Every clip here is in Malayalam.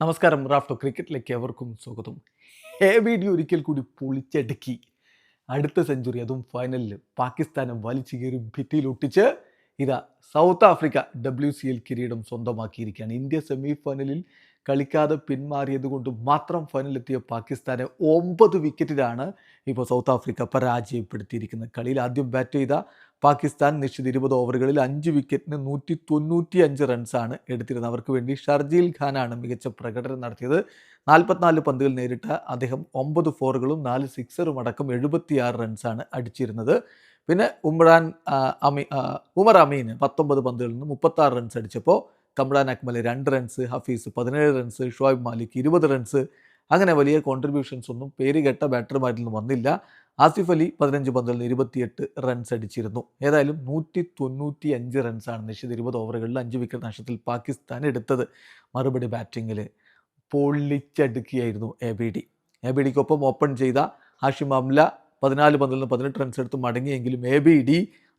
നമസ്കാരം. റാഫ്റ്റോ ക്രിക്കറ്റിലേക്ക് എവർക്കും സ്വാഗതം. ബി ഡി ഒരിക്കൽ കൂടി പൊളിച്ചടുക്കി. അടുത്ത സെഞ്ചുറി അതും ഫൈനലിൽ പാകിസ്ഥാനെ വലിച്ചു കയറി ഭിത്തിയിൽ ഒട്ടിച്ച് ഇതാ South Africa W C L കിരീടം സ്വന്തമാക്കിയിരിക്കുകയാണ്. ഇന്ത്യ സെമി ഫൈനലിൽ കളിക്കാതെ പിന്മാറിയത് കൊണ്ട് മാത്രം ഫൈനലിലെത്തിയ പാകിസ്ഥാനെ ഒമ്പത് വിക്കറ്റിലാണ് ഇപ്പോൾ സൗത്ത് ആഫ്രിക്ക പരാജയപ്പെടുത്തിയിരിക്കുന്നത്. കളിയിൽ ആദ്യം ബാറ്റ് ചെയ്ത പാകിസ്ഥാൻ നിശ്ചിത ഇരുപത് ഓവറുകളിൽ അഞ്ച് വിക്കറ്റിന് നൂറ്റി തൊണ്ണൂറ്റി അഞ്ച് റൺസാണ് എടുത്തിരുന്നത്. അവർക്ക് വേണ്ടി ഷർജീൽ ഖാനാണ് മികച്ച പ്രകടനം നടത്തിയത്. നാൽപ്പത്തിനാല് പന്തുകൾ നേരിട്ട അദ്ദേഹം ഒമ്പത് ഫോറുകളും നാല് സിക്സറും അടക്കം എഴുപത്തിയാറ് റൺസാണ് അടിച്ചിരുന്നത്. പിന്നെ ഉമ്രാൻ അമി ഉമർ അമീന് പത്തൊമ്പത് പന്തുകളിൽ നിന്ന് മുപ്പത്താറ് റൺസ് അടിച്ചപ്പോൾ കമ്രാൻ അക്മൽ രണ്ട് റൺസ് ഹഫീസ് പതിനേഴ് റൺസ് ഷുഐബ് മാലിക് ഇരുപത് റൺസ്. അങ്ങനെ വലിയ കോൺട്രിബ്യൂഷൻസ് ഒന്നും പേര് കേട്ട ബാറ്റർമാരിൽ നിന്ന് വന്നില്ല. ആസിഫ് അലി പതിനഞ്ച് നിന്ന് ഇരുപത്തിയെട്ട് റൺസ് അടിച്ചിരുന്നു. ഏതായാലും നൂറ്റി തൊണ്ണൂറ്റി അഞ്ച് റൺസാണ് നിശ്ചിത ഇരുപത് ഓവറുകളിൽ അഞ്ച് വിക്കറ്റ് നഷ്ടത്തിൽ പാകിസ്ഥാൻ എടുത്തത്. മറുപടി ബാറ്റിങ്ങിൽ പൊള്ളിച്ചടുക്കിയായിരുന്നു A B D. A B ഡിക്കൊപ്പം open ചെയ്ത ഹാഷിം അംല പതിനാല് പന്തിൽ നിന്ന് പതിനെട്ട് റൺസ് എടുത്ത് മടങ്ങിയെങ്കിലും എ ബി ഡി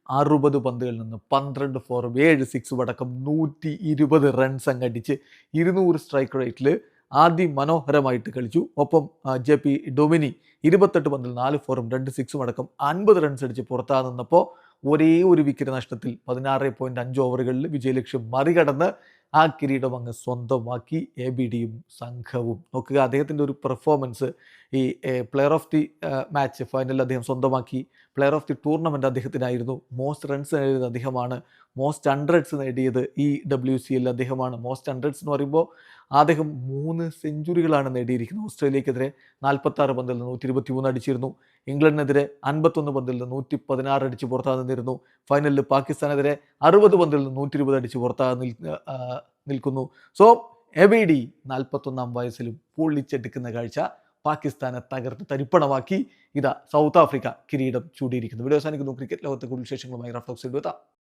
അറുപത് പന്തുകളിൽ നിന്ന് പന്ത്രണ്ട് ഫോർ ഏഴ് സിക്സ് അടക്കം നൂറ്റി ഇരുപത് റൺസ് അങ്ങടിച്ച് ഇരുന്നൂറ് സ്ട്രൈക്ക് റേറ്റിൽ ആദ്യ മനോഹരമായിട്ട് കളിച്ചു. ഒപ്പം ജെ പി ഡൊമിനി ഇരുപത്തെട്ട് പന്തിൽ നാല് ഫോറും രണ്ട് സിക്സും അടക്കം അൻപത് റൺസ് അടിച്ച് പുറത്താ നിന്നപ്പോൾ ഒരേ ഒരു വിക്കറ്റ് നഷ്ടത്തിൽ പതിനാറ് പോയിന്റ് അഞ്ച് ഓവറുകളിൽ വിജയലക്ഷ്യം മറികടന്ന് ആ കിരീടം അങ്ങ് സ്വന്തമാക്കി എ ബി ഡിയും സംഘവും. നോക്കുക അദ്ദേഹത്തിന്റെ ഒരു പെർഫോമൻസ് ഈ പ്ലെയർ ഓഫ് ദി മാച്ച് ഫൈനലിൽ അദ്ദേഹം സ്വന്തമാക്കി. പ്ലെയർ ഓഫ് ദി ടൂർണമെന്റ് അദ്ദേഹത്തിനായിരുന്നു. മോസ്റ്റ് റൺസ് നേടിയത് അദ്ദേഹമാണ്. മോസ്റ്റ് ഹൺഡ്രഡ്സ് നേടിയത് ഈ ഡബ്ല്യു സി എൽ അദ്ദേഹമാണ്. മോസ്റ്റ് ഹൺഡ്രഡ്സ് എന്ന് പറയുമ്പോൾ അദ്ദേഹം മൂന്ന് സെഞ്ചുറികളാണ് നേടിയിരിക്കുന്നത്. ഓസ്ട്രേലിയക്കെതിരെ നാൽപ്പത്താറ് പന്തിൽ നിന്ന് നൂറ്റി ഇരുപത്തി മൂന്ന് അടിച്ചിരുന്നു. ഇംഗ്ലണ്ടിനെതിരെ അൻപത്തൊന്ന് പന്തിൽ നിന്ന് നൂറ്റി പതിനാറ് അടിച്ച് പുറത്താ നിന്നിരുന്നു ഫൈനലിൽ പാകിസ്ഥാനെതിരെ അറുപത് പന്തിൽ നിന്ന് നൂറ്റി ഇരുപത് അടിച്ച് പുറത്താ നിൽ ആ, നിൽക്കുന്നു. സോ എബിഡി നാൽപ്പത്തൊന്നാം വയസ്സിലും പൊള്ളിച്ചെടുക്കുന്ന കാഴ്ച പാകിസ്ഥാനെ തകർത്ത് തരിപ്പണമാക്കി. ഇതാ സൗത്ത് ആഫ്രിക്ക കിരീടം ചൂടിയിരിക്കുന്നു. വീഡിയോ അവസാനിക്കുന്നു. ക്രിക്കറ്റ് ലോകത്തെ കൂടുതൽ വിശേഷങ്ങളുമായി റഫ്ലോക്സ് എത്താം